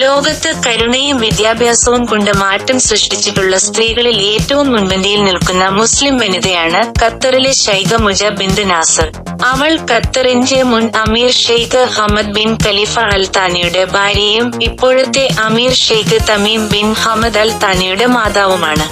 ലോകത്ത് കരുണയും വിദ്യാഭ്യാസവും കൊണ്ട് മാറ്റം സൃഷ്ടിച്ചിട്ടുള്ള സ്ത്രീകളിൽ ഏറ്റവും മുൻപന്തിയിൽ നിൽക്കുന്ന മുസ്ലിം വനിതയാണ് ഖത്തറിലെ ഷൈഖ മുജ ബിന്ദ് നാസർ. അവൾ ഖത്തറിന്റെ മുൻ അമീർ Sheikh Hamad bin Khalifa Al താനിയുടെ ഭാര്യയും ഇപ്പോഴത്തെ അമീർ Sheikh Tamim bin Hamad Al താനിയുടെ മാതാവുമാണ്.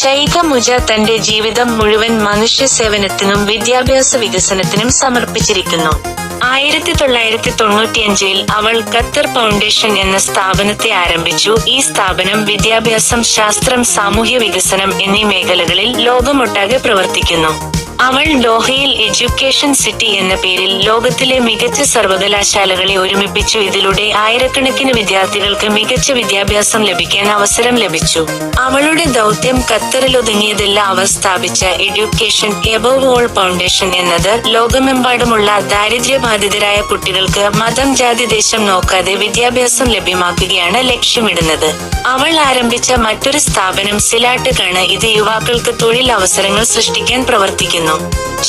ഷൈഖ മുജ തന്റെ ജീവിതം മുഴുവൻ മനുഷ്യ സേവനത്തിനും വിദ്യാഭ്യാസ വികസനത്തിനും സമർപ്പിച്ചിരിക്കുന്നു. ആയിരത്തി തൊള്ളായിരത്തി തൊണ്ണൂറ്റിയഞ്ചിൽ അവൾ ഖത്തർ ഫൗണ്ടേഷൻ എന്ന സ്ഥാപനത്തെ ആരംഭിച്ചു. ഈ സ്ഥാപനം വിദ്യാഭ്യാസം ശാസ്ത്രം സാമൂഹ്യ വികസനം എന്നീ മേഖലകളിൽ ലോകമൊട്ടാകെ പ്രവർത്തിക്കുന്നു. അവൾ ദോഹയിൽ എഡ്യൂക്കേഷൻ സിറ്റി എന്ന പേരിൽ ലോകത്തിലെ മികച്ച സർവകലാശാലകളെ ഒരുമിപ്പിച്ചു. ഇതിലൂടെ ആയിരക്കണക്കിന് വിദ്യാർത്ഥികൾക്ക് മികച്ച വിദ്യാഭ്യാസം ലഭിക്കാൻ അവസരം ലഭിച്ചു. അവളുടെ ദൗത്യം ഖത്തറിൽ ഒതുങ്ങിയതെല്ലാം അവർ സ്ഥാപിച്ച എഡ്യൂക്കേഷൻ എബവ് ഓൾ ഫൗണ്ടേഷൻ എന്നത് ലോകമെമ്പാടുമുള്ള ദാരിദ്ര്യബാധിതരായ കുട്ടികൾക്ക് മതം ജാതി ദേശം നോക്കാതെ വിദ്യാഭ്യാസം ലഭ്യമാക്കുകയാണ് ലക്ഷ്യമിടുന്നത്. അവൾ ആരംഭിച്ച മറ്റൊരു സ്ഥാപനം സിലാട്ട് കണ് ഇത് യുവാക്കൾക്ക് തൊഴിൽ അവസരങ്ങൾ സൃഷ്ടിക്കാൻ പ്രവർത്തിക്കുന്നു.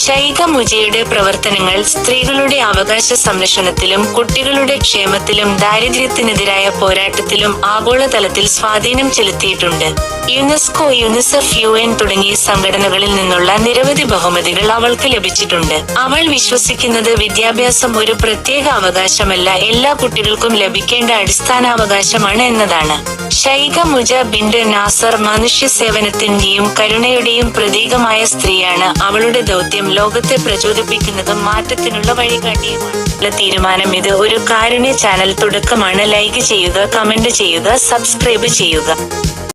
ഷൈഖ മുജയുടെ പ്രവർത്തനങ്ങൾ സ്ത്രീകളുടെ അവകാശ സംരക്ഷണത്തിലും കുട്ടികളുടെ ക്ഷേമത്തിലും ദാരിദ്ര്യത്തിനെതിരായ പോരാട്ടത്തിലും ആഗോളതലത്തിൽ സ്വാധീനം ചെലുത്തിയിട്ടുണ്ട്. യുനെസ്കോ യുനിസെഫ് യു എൻ തുടങ്ങിയ സംഘടനകളിൽ നിന്നുള്ള നിരവധി ബഹുമതികൾ അവൾക്ക് ലഭിച്ചിട്ടുണ്ട്. അവൾ വിശ്വസിക്കുന്നത് വിദ്യാഭ്യാസം ഒരു പ്രത്യേക അവകാശമല്ല എല്ലാ കുട്ടികൾക്കും ലഭിക്കേണ്ട അടിസ്ഥാന അടിസ്ഥാനാവകാശമാണ് എന്നതാണ്. ഷൈഖ മുജ നാസർ മനുഷ്യ സേവനത്തിന്റെയും കരുണയുടെയും പ്രതീകമായ സ്ത്രീയാണ്. അവളുടെ ദൗത്യം ലോകത്തെ പ്രചോദിപ്പിക്കുന്നതും മാറ്റത്തിനുള്ള വഴികാട്ടിയുമാണ്. തീരുമാനം ഇത്. ഒരു കാരുണ്യ ചാനൽ തുടക്കമാണ്. ലൈക്ക് ചെയ്യുക കമന്റ് ചെയ്യുക സബ്സ്ക്രൈബ് ചെയ്യുക.